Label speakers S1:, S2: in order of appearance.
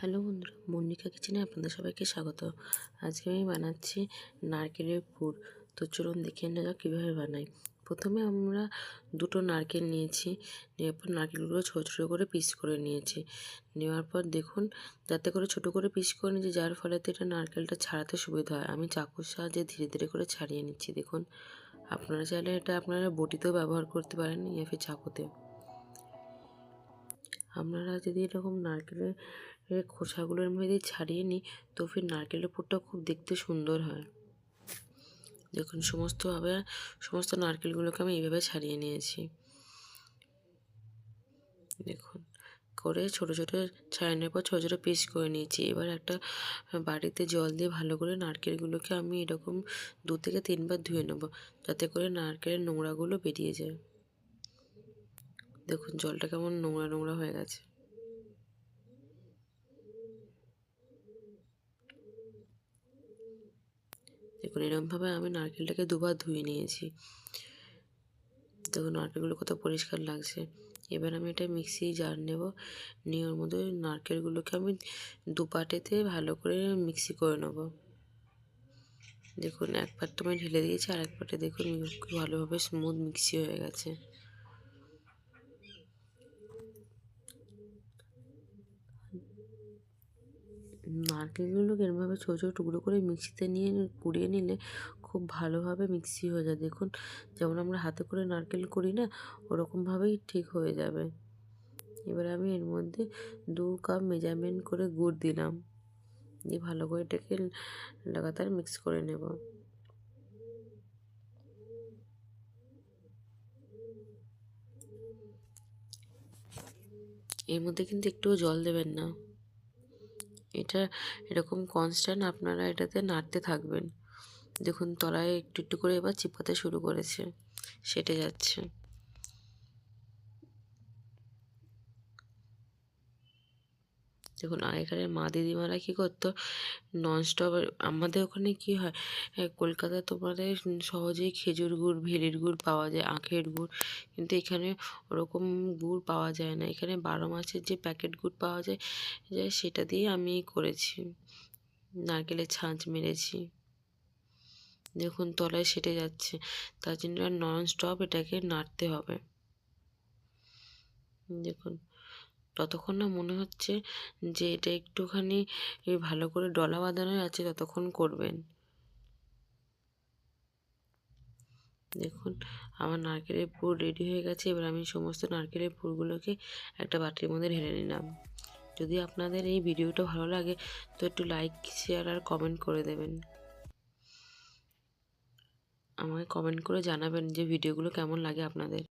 S1: Hello বন্ধুরা মন্নিকা কিচেনে আপনাদের সবাইকে স্বাগত। আজকে আমি বানাচ্ছি নারকেলের পুর। তো চলুন দেখে নেওয়া কীভাবে বানাই। প্রথমে আমরা দুটো নারকেল নিয়েছি, নেওয়ার পর নারকেলগুলো ছোটো ছোটো করে পিস করে নিয়েছি। নেওয়ার পর দেখুন, যাতে করে ছোটো করে পিস করে নিয়েছি, যার ফলে এটা নারকেলটা ছাড়াতে সুবিধা হয়। আমি চাকুর সাহায্যে ধীরে ধীরে করে ছাড়িয়ে নিচ্ছি, দেখুন। আপনারা চাইলে এটা আপনারা বটিতেও ব্যবহার করতে পারেন ইয়ে ফির চাকুতে। আপনারা যদি এরকম নারকেলের খোসাগুলোর মধ্যে ছাড়িয়ে নিই, তো ফির নারকেলের পুরটা খুব দেখতে সুন্দর হয়। দেখুন, সমস্তভাবে, সমস্ত নারকেলগুলোকে আমি এইভাবে ছাড়িয়ে নিয়েছি। দেখুন, করে ছোট ছোট ছাড়ানোর পর ছোটো ছোটো পিস করে নিয়েছি। এবার একটা বাড়িতে জল দিয়ে ভালো করে নারকেলগুলোকে আমি এরকম দু থেকে তিনবার ধুয়ে নেব, যাতে করে নারকেলের নোংরাগুলো বেরিয়ে যায়। দেখুন, জলটা কেমন নোংরা নোংরা হয়ে গেছে। দেখুন, এরকমভাবে আমি নারকেলটাকে দুবার ধুয়ে নিয়েছি। দেখুন, নারকেলগুলো কত পরিষ্কার লাগছে। এবার আমি এটা মিক্সি জার নেব। নিয়ে ওর মধ্যে নারকেলগুলোকে আমি দু পাটেতে ভালো করে মিক্সি করে নেব। দেখুন, এক পাট তো আমি ঢেলে দিয়েছি, আর এক পাটে দেখুন ভালোভাবে স্মুথ মিক্সি হয়ে গেছে। নারকেলগুলোকে এরমভাবে ছোটো ছোটো টুকরো করে মিক্সিতে নিয়ে কুড়িয়ে নিলে খুব ভালোভাবে মিক্সি হয়ে যায়। দেখুন, যেমন আমরা হাতে করে নারকেল করি না, ওরকমভাবেই ঠিক হয়ে যাবে। এবার আমি এর মধ্যে দু কাপ মেজারমেন্ট করে গুড় দিলাম। দিয়ে ভালো করে এটাকে লাগাতার মিক্স করে নেব। এর মধ্যে কিন্তু একটুও জল দেবেন না। এটা এরকম কনস্ট্যান্ট আপনারা এটাতে নাড়তে থাকবেন। দেখুন, তলায় একটু একটু করে এবার চিপাতে শুরু করেছে। সেটে যাচ্ছে। দেখুন আগেকারের মা দিদিমারা কী করতো? ননস্টপ আমাদের ওখানে কী হয়? কলকাতা তোমাদের সহজেই খেজুর গুড়, ভেলির গুড় পাওয়া যায়, আখের গুড়। কিন্তু এখানে ওরকম গুড় পাওয়া যায় না। এখানে বারো মাসের যে প্যাকেট গুড় পাওয়া যায় যায় সেটা দিয়ে আমি করেছি। নারকেলের ছাঁচ মেরেছি। দেখুন, তলায় সেটে যাচ্ছে। তার জন্য নন স্টপ এটাকে নাড়তে হবে। দেখুন। ততক্ষণ না মনে হচ্ছে যে এটা একটুখানি ভালো করে ডলা বাঁধানো আছে, ততক্ষণ করবেন। দেখুন, আমার নারকেলের পুর রেডি হয়ে গেছে, এবার আমি সমস্ত নারকেলের পুরগুলোকে একটা বাটির মধ্যে ঢেলে নিলাম। যদি আপনাদের এই ভিডিওটা ভালো লাগে, তো একটু লাইক, শেয়ার আর কমেন্ট করে দেবেন। আমাকে কমেন্ট করে জানাবেন যে ভিডিওগুলো কেমন লাগে আপনাদের।